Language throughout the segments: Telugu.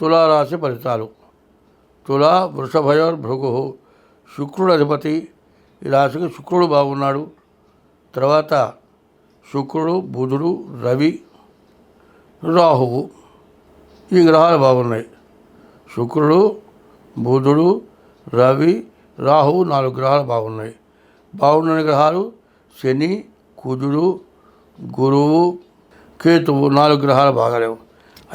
తులారాశి ఫలితాలు. తులా వృషభయోర్ భృగు శుక్రుడు అధిపతి. ఈ రాశికి శుక్రుడు బాగున్నాడు. తర్వాత శుక్రుడు బుధుడు రవి రాహువు. ఈ గ్రహాలు బాగున్నాయి. శుక్రుడు బుధుడు రవి రాహువు నాలుగు గ్రహాలు బాగున్నాయి. బాగున్న గ్రహాలు శని కుజుడు గురువు కేతువు నాలుగు గ్రహాలు బాగలేవు.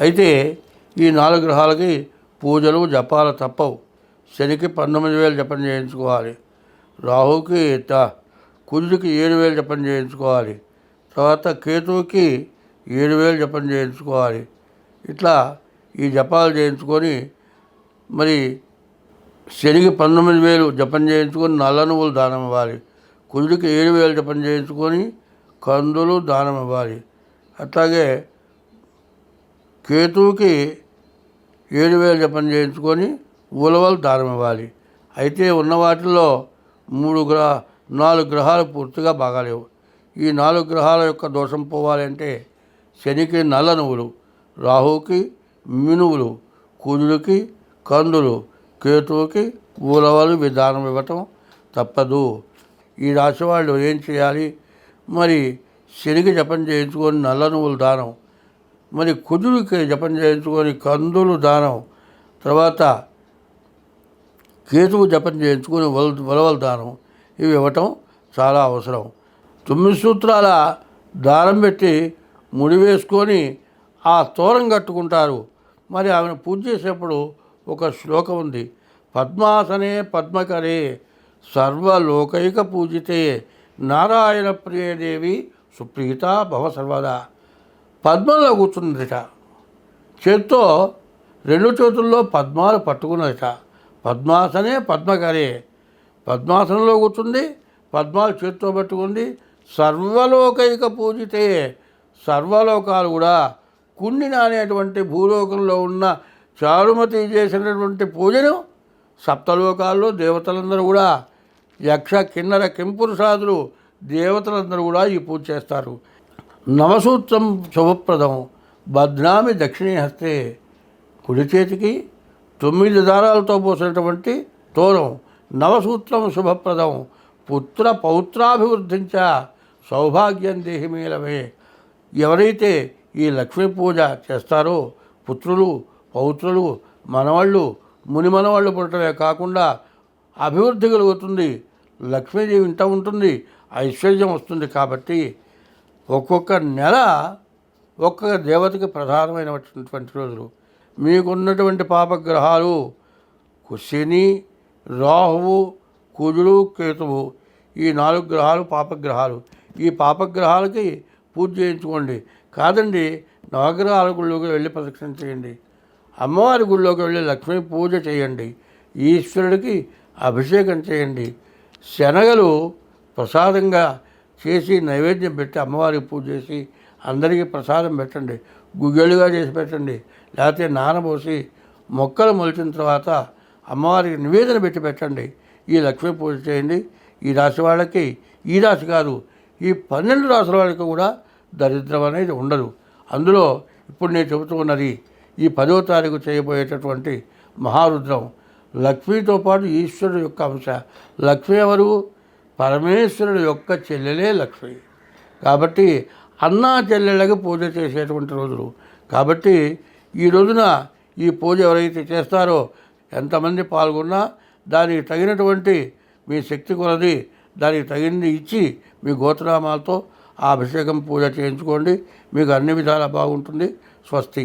అయితే ఈ నాలుగు గ్రహాలకి పూజలు జపాలు తప్పవు. శనికి పంతొమ్మిది వేలు జపం చేయించుకోవాలి. రాహుకి త- కుజుడికి ఏడు వేలు జపం చేయించుకోవాలి. తర్వాత కేతువుకి ఏడు వేలు జపం చేయించుకోవాలి. ఇట్లా ఈ జపాలు చేయించుకొని మరి శనికి పంతొమ్మిది వేలు జపం చేయించుకొని నల్ల నువ్వులు దానం ఇవ్వాలి. కుజుడికి ఏడు వేలు జపం చేయించుకొని కందులు దానం ఇవ్వాలి. అట్లాగే కేతువుకి ఏడు వేలు జపం చేయించుకొని ఉలవలు దారం ఇవ్వాలి. అయితే ఉన్న వాటిల్లో మూడు గ్రహ నాలుగు గ్రహాలు పూర్తిగా బాగాలేవు. ఈ నాలుగు గ్రహాల యొక్క దోషం పోవాలంటే శనికి నల్ల నువ్వులు రాహువుకి మినువులు కుజుడికి కందులు కేతువుకి ఉలవలు విధానం ఇవ్వటం తప్పదు. ఈ రాశి వాళ్ళు ఏం చేయాలి? మరి శనికి జపం చేయించుకొని నల్ల నువ్వులు దానం మరి కుజుడికి జపం చేయించుకొని కందులు దానం తర్వాత కేతువు జపం చేయించుకొని వల వలవల దానం ఇవి ఇవ్వటం చాలా అవసరం. తొమ్మిది సూత్రాల దారం పెట్టి ముడి వేసుకొని ఆ తోరం కట్టుకుంటారు. మరి ఆమెను పూజ చేసేప్పుడు ఒక శ్లోకం ఉంది. పద్మాసనే పద్మకరే సర్వలోకైక పూజితే నారాయణ ప్రియదేవి సుప్రీత భవ సర్వదా. పద్మంలో కూర్చున్నదిట. చేత్తో రెండు చేతుల్లో పద్మాలు పట్టుకున్నదిట. పద్మాసనే పద్మకరే. పద్మాసనంలో కూర్చుంది పద్మాలు చేత్తో పట్టుకుంది. సర్వలోకైక పూజితే సర్వలోకాలు కూడా కుండిన అనేటువంటి భూలోకంలో ఉన్న చారుమతి చేసినటువంటి పూజను సప్తలోకాల్లో దేవతలందరూ కూడా యక్ష కిన్నర కింపురుషాదులు దేవతలందరూ కూడా ఈ పూజ చేస్తారు. నవసూత్రం శుభప్రదం. బద్నామి దక్షిణీ హస్తే కుడి చేతికి తొమ్మిది దారాలతో పోసినటువంటి తోరం నవసూత్రం శుభప్రదం. పుత్ర పౌత్రాభివృద్ధించ సౌభాగ్యం దేహిమేలవే ఎవరైతే ఈ లక్ష్మీ పూజ చేస్తారో పుత్రులు పౌత్రులు మనవాళ్ళు ముని మనవాళ్ళు పుట్టడమే కాకుండా అభివృద్ధి కలుగుతుంది. లక్ష్మీదేవి ఇంత ఉంటుంది ఐశ్వర్యం వస్తుంది కాబట్టి ఒక్కొక్క నెల ఒక్కొక్క దేవతకి ప్రధానమైనటువంటి రోజులు. మీకున్నటువంటి పాపగ్రహాలు శని రాహువు కుజుడు కేతువు. ఈ నాలుగు గ్రహాలు పాపగ్రహాలు. ఈ పాపగ్రహాలకి పూజ చేయించుకోండి. కాదండి నవగ్రహాల గుళ్ళోకి వెళ్ళి ప్రదక్షిణ చేయండి. అమ్మవారి గుళ్ళోకి వెళ్ళి లక్ష్మీ పూజ చేయండి. ఈశ్వరుడికి అభిషేకం చేయండి. శనగలు ప్రసాదంగా చేసి నైవేద్యం పెట్టి అమ్మవారికి పూజ చేసి అందరికీ ప్రసాదం పెట్టండి. గుగ్గిళ్ళుగా చేసి పెట్టండి. లేకపోతే నానబోసి మొక్కలు మొలిచిన తర్వాత అమ్మవారికి నివేదన పెట్టి పెట్టండి. ఈ లక్ష్మీ పూజ చేయండి. ఈ రాశి వాళ్ళకి ఈ రాశి కాదు ఈ పన్నెండు రాశుల వాళ్ళకి కూడా దరిద్రం అనేది ఉండదు. అందులో ఇప్పుడు నేను చెబుతున్నది ఈ పదో తారీఖు చేయబోయేటటువంటి మహారుద్రం లక్ష్మీతో పాటు ఈశ్వరుడు యొక్క అంశ. లక్ష్మి ఎవరు? పరమేశ్వరుడు యొక్క చెల్లెలే లక్ష్మి. కాబట్టి అన్నా చెల్లెళ్ళకి పూజ చేసేటువంటి రోజులు. కాబట్టి ఈ రోజున ఈ పూజ ఎవరైతే చేస్తారో ఎంతమంది పాల్గొన్నా దానికి తగినటువంటి మీ శక్తి కొలది దానికి తగినది ఇచ్చి మీ గోత్రనామాలతో ఆ అభిషేకం పూజ చేయించుకోండి. మీకు అన్ని విధాలా బాగుంటుంది. స్వస్తి.